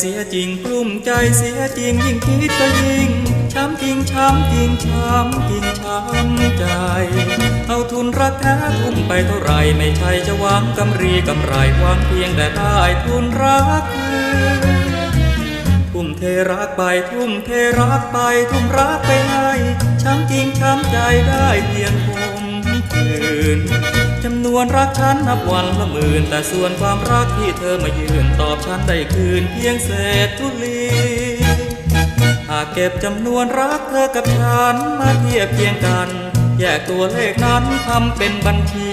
เสียจริงกลุ้มใจเสียจริงยิ่งคิดก็ยิ่งช้ำจริงช้ำจริงช้ำจริงช้ำใจ เอาทุนรักแท้ทุ่มไปเท่าไรไม่ใช่จะหวังกำรีกำไรหวังเพียงแต่ได้ทุนรักทุ่มเทรักไปทุ่มเทรักไปทุ่มรักไปให้ช้ำจริงช้ำใจได้เพียงคมคืนจำน วนรักฉันนับวันละหมื่น แต่ส่วนความรักที่เธอมายืนตอบฉันได้คืนเพียงเศษทุลีหากเก็บจำนวนรักเธอกับฉันมาเทียบเคียงกัน แยกตัวเลขนั้นทำเป็นบัญชี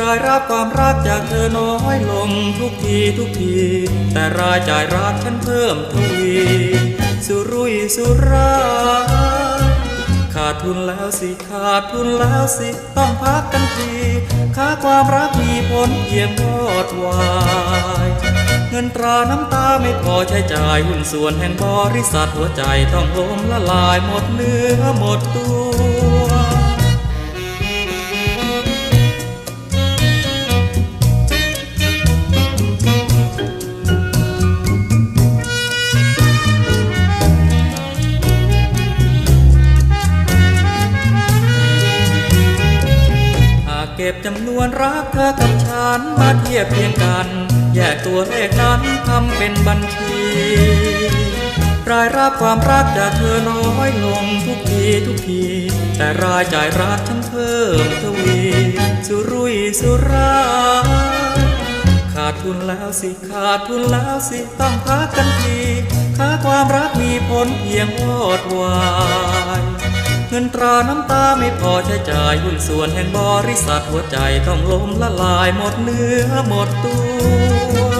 รายรับความรักจากเธอน้อยลงทุกทีทุกที แต่รายจ่ายรักฉันเพิ่มทวีสุรุ่ยสุร่าย ดทุนแล้วสิขาดทุนแล้วสิต้องพักกันทีค่าความรักมีผลเยี่ยมยอดวายเงินตราน้ำตาไม่พอใช้จ่ายหุ้นส่วนแห่งบริษัทหัวใจต้องล้มละลายหมดเนื้อหมดตัว กเก็บจำนวนรักเธอกับฉันมาเทียบเพียงกัน แยกตัวเลขนั้นทำเป็นบัญชี รายรับความรักจากเธอน้อยลงทุกทีทุกที แต่รายจ่ายรักฉันเพิ่มทวี สุรุ่ยสุร่ายขาดทุนแล้วสิขาดทุนแล้วสิต้องพักกันทีค่าความรักมีผลเพียงวอดวา เงินตราน้ำตาไม่พอใช้จ่ายหุ้นส่วนแห่งบริษัทหัวใจต้องล้มละลายหมดเนื้อหมดตัว